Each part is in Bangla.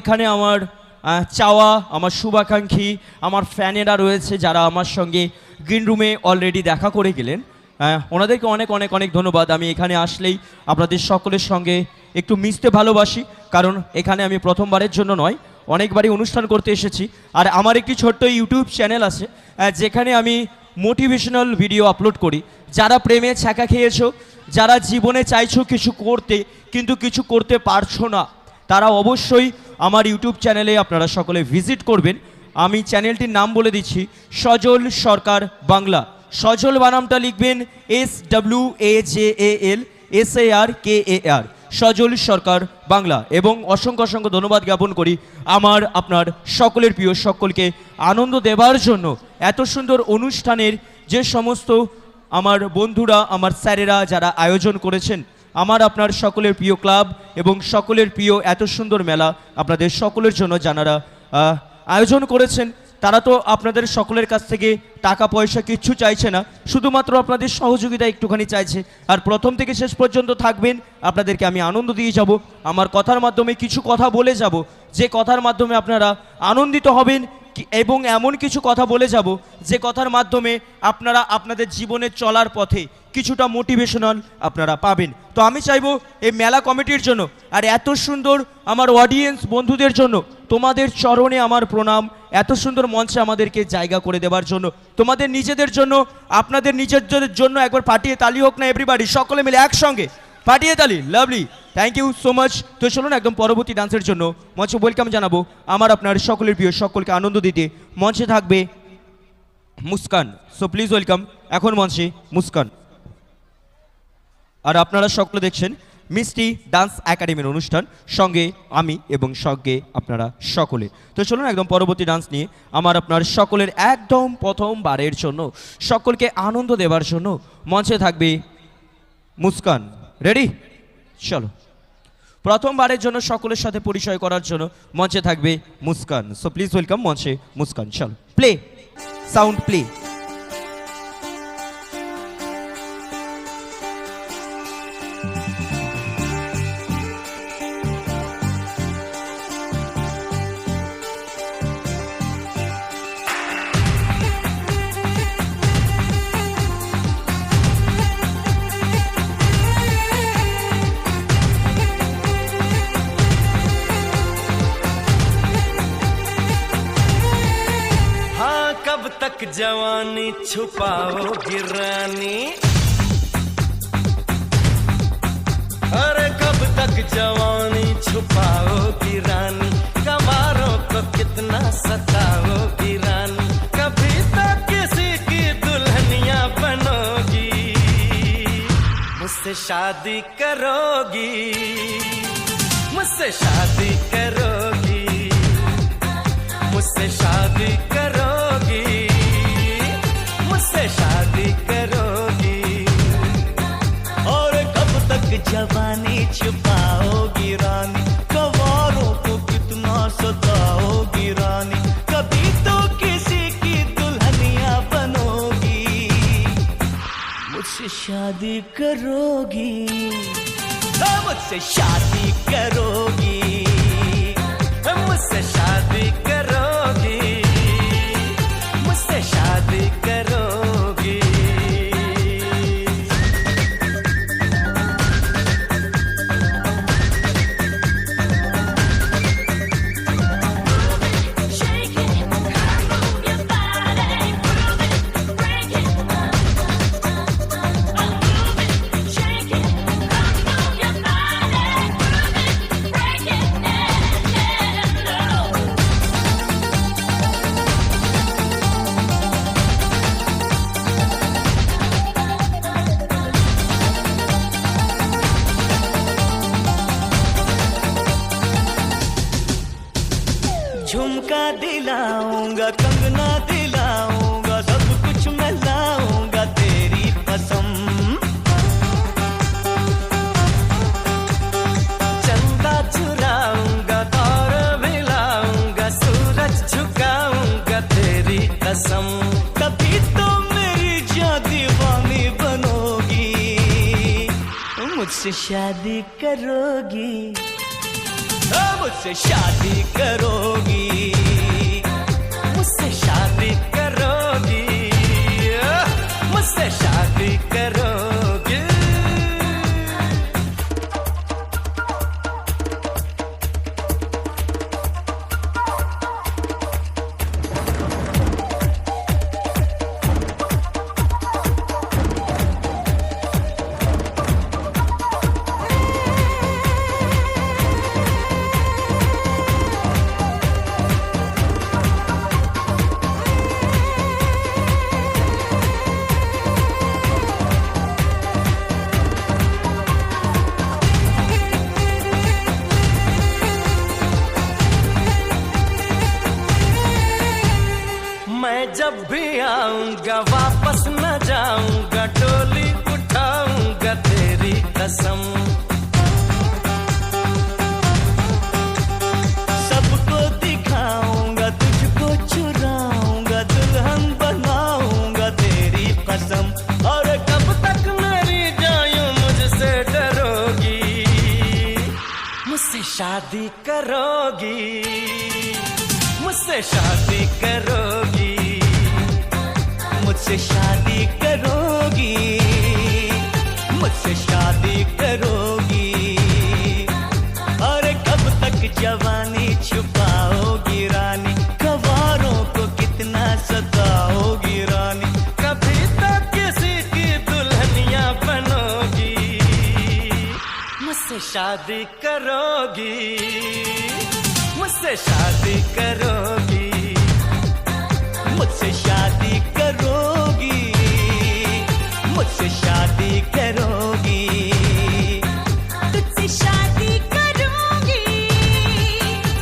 এখানে আমার চাওয়া, আমার শুভাকাঙ্ক্ষী, আমার ফ্যানেরা রয়েছে যারা আমার সঙ্গে গ্রিন রুমে অলরেডি দেখা করে গেলেন। ওনাদেরকে অনেক অনেক অনেক ধন্যবাদ। আমি এখানে আসলেই আপনাদের সকলের সঙ্গে একটু মিশতে ভালোবাসি, কারণ এখানে আমি প্রথমবারের জন্য নয়, অনেকবারই অনুষ্ঠান করতে এসেছি। আর আমার একটি ছোট্ট ইউটিউব চ্যানেল আছে যেখানে আমি মোটিভেশনাল ভিডিও আপলোড করি। যারা প্রেমে ছ্যাঁকা খেয়েছো, যারা জীবনে চাইছো কিছু করতে, কিন্তু কিছু করতে পারছ না, তারা অবশ্যই আমার ইউটিউব চ্যানেলে আপনারা সকলে ভিজিট করবেন। আমি চ্যানেলটির নাম বলে দিচ্ছি, সজল সরকার বাংলা। সজল বানামটা লিখবেন S W A J A L S A R K A R Sajal Sarkar Bangla. এবং অসংখ্য অসংখ্য ধন্যবাদ জ্ঞাপন করি আমার, আপনার সকলের প্রিয় সকলকে। আনন্দ দেওয়ার জন্য এত সুন্দর অনুষ্ঠানের যে সমস্ত আমার বন্ধুরা, আমার স্যারেরা যারা আয়োজন করেছেন আমার আপনার সকলের প্রিয় ক্লাব এবং সকলের প্রিয় এত সুন্দর মেলা আপনাদের সকলের জন্য যারা আয়োজন করেছেন। তারা তো আপনাদের সকলের কাছ থেকে টাকা পয়সা কিচ্ছু চাইছে না, শুধুমাত্র আপনাদের সহযোগিতা একটুখানি চাইছে। আর প্রথম থেকে শেষ পর্যন্ত থাকবেন, আপনাদেরকে আমি আনন্দ দিয়ে যাব, আমার কথার মাধ্যমে কিছু কথা বলে যাব, যে কথার মাধ্যমে আপনারা আনন্দিত হবেন এবং এমন কিছু কথা বলে যাব, যে কথার মাধ্যমে আপনারা আপনাদের জীবনে চলার পথে কিছুটা মোটিভেশনাল আপনারা পাবেন। তো আমি চাইব এই মেলা কমিটির জন্য আর এত সুন্দর আমার অডিয়েন্স বন্ধুদের জন্য তোমাদের চরণে আমার প্রণাম, এত সুন্দর মঞ্চে আমাদেরকে জায়গা করে দেওয়ার জন্য। তোমাদের নিজেদের জন্য, আপনাদের নিজেদের জন্য একবার পাঠিয়ে তালি হোক না এভরিবাডি সকলে মিলে একসঙ্গে পাঠিয়ে তালি। Lovely thank you so much তো চলুন একদম পরবর্তী ডান্সের জন্য মঞ্চে ওয়েলকাম জানাব আমার আপনার সকলের প্রিয়, সকলকে আনন্দ দিতে। মঞ্চে থাকবে মুস্কান। সো প্লিজ ওয়েলকাম এখন মঞ্চে মুস্কান। আর আপনারা সকলে দেখছেন মিষ্টি ডান্স একাডেমির অনুষ্ঠান, সঙ্গে আমি এবং সঙ্গে আপনারা সকলে। তো চলুন একদম পরবর্তী ডান্স নিয়ে আমার আপনার সকলের একদম প্রথমবারের জন্য, সকলকে আনন্দ দেওয়ার জন্য মঞ্চে থাকবে মুস্কান। রেডি চলো। প্রথমবারের জন্য সকলের সাথে পরিচয় করার জন্য মঞ্চে থাকবে মুস্কান। সো প্লিজ ওয়েলকাম মঞ্চে মুস্কান। চলো। প্লে সাউন্ড প্লে जवानी छुपाओगी रानी अरे कब तक जवानी छुपाओगी रानी कमारों को कितना सताओगी रानी कभी तक किसी की दुल्हनिया बनोगी। मुझसे शादी करोगी। मुझसे शादी करोगी। मुझसे शादी करोगी जवानी छुपाओगी रानी। कवारों को कितना सताओगी रानी। कभी तो किसी की दुल्हनिया बनोगी। मुझसे शादी करोगी। हाँ, मुझसे शादी करोगी। मुझसे शादी करोगी। शादी करोगी। ओ, मुझसे शादी करोगी। मुझसे शादी करोगी। मुझसे शादी करोगी। जब भी आऊँगा, वापस न जाऊँगा, टोली उठाऊँगा तेरी कसम। सबको दिखाऊँगा, तुझको चुराऊँगा, दुल्हन बनाऊँगा तेरी कसम। और कब तक मेरी जायूं मुझसे डरोगी? मुझसे शादी करोगी, मुझसे शादी करोगी। मुझसे शादी करोगी, मुझसे शादी करोगी। और कब तक जवानी छुपाओगी रानी, कवारों को कितना सताओगी रानी। कभी तक किसी की दुल्हनिया बनोगी, मुझसे शादी करोगी, मुझसे शादी करोगी। मुझसे शादी करोगी। तुझसे शादी करूँगी।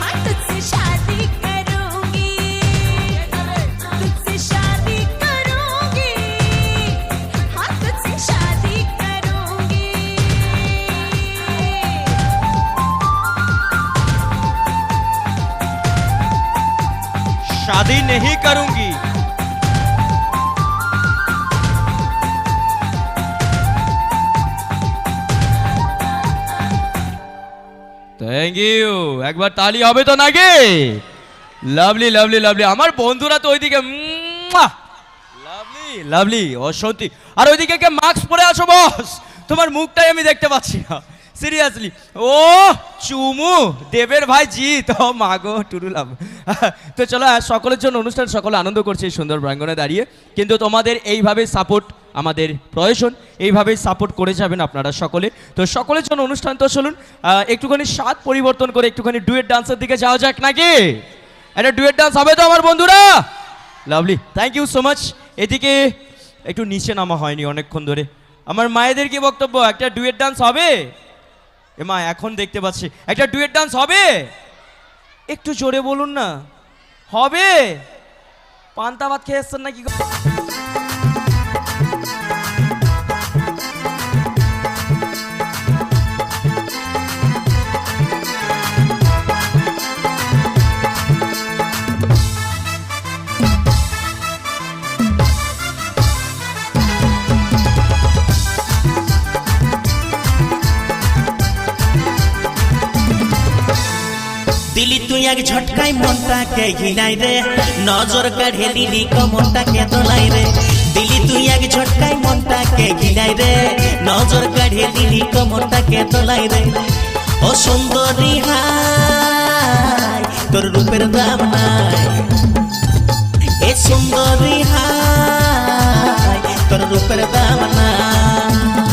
हाँ तुझसे शादी करूँगी। तुझसे शादी करूँगी। हाँ तुझसे शादी करूँगी। शादी नहीं करूँगी। থ্যাংক ইউ একবার তালি হবে তো নাকি? লাভলি লাভলি লাভলি আমার বন্ধুরা তো ওইদিকে লাভলি লাভলি ও, সত্যি। আর ওইদিকে কে মাস্ক পরে আছো, বস? তোমার মুখটাই আমি দেখতে পাচ্ছি না। সিরিয়াসলি ও, চুমু। দেবের ভাই জিত ও মাগো টুরু লাভ তো চলো সকলের জন্য অনুষ্ঠান, সকলে আনন্দ করছে এই সুন্দর প্রাঙ্গণে দাঁড়িয়ে। কিন্তু তোমাদের এইভাবে সাপোর্ট আমাদের প্রয়োজন। এইভাবে সাপোর্ট করে যাবেন আপনারা সকলে। তো সকলের জন্য অনুষ্ঠান তো চলুন একটুখানি স্বাদ পরিবর্তন করে একটুখানি ডুয়েট ডান্সের দিকে যাওয়া যাক নাকি? একটা ডুয়েট ডান্স হবে তো আমার বন্ধুরা? Lovely thank you so much এদিকে একটু নিচে নামা হয়নি অনেকক্ষণ ধরে। আমার মায়েদের কি বক্তব্য? একটা ডুয়েট ডান্স হবে? এ মা, এখন দেখতে পাচ্ছি। একটা ডুয়েট ডান্স হবে? একটু জোরে বলুন না। হবে? পান্তা ভাত খেয়ে এসছেন নাকি এক ঝটকাই মনটাকে ঘিলাই রে। নজর কাঢ়ে দিলি কমনটাকে দোলাই রে। দিলি তুই এক ঝটকাই মনটাকে ঘিলাই রে। নজর কাঢ়ে দিলি কমনটাকে দোলাই রে। ও সুন্দরী হাই, তোর রূপের দাম নাই। এ সুন্দরী হাই, তোর রূপের দাম নাই।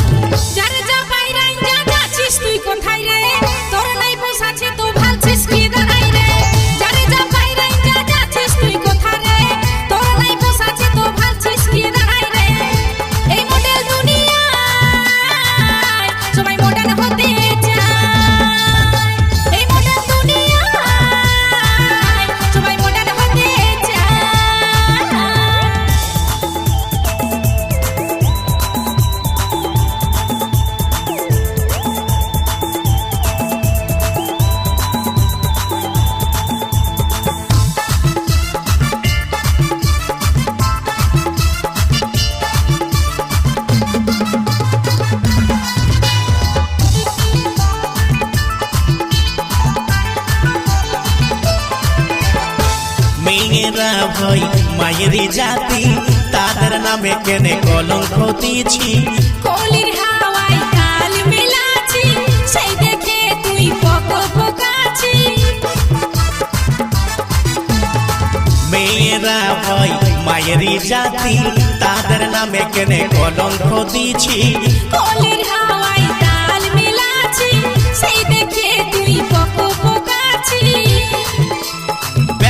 মেয়েরা ভয় মায়েরই জাতি তাদের নামে কেনে কলঙ্ক দিয়েছি। কলির হাওয়ায় তাল মেলাছি সেই দেখে তুই পক পকাছি মেয়েরা জাতি তাদের নামে কেনে কলঙ্ক দিয়েছি। কলির হাওয়ায়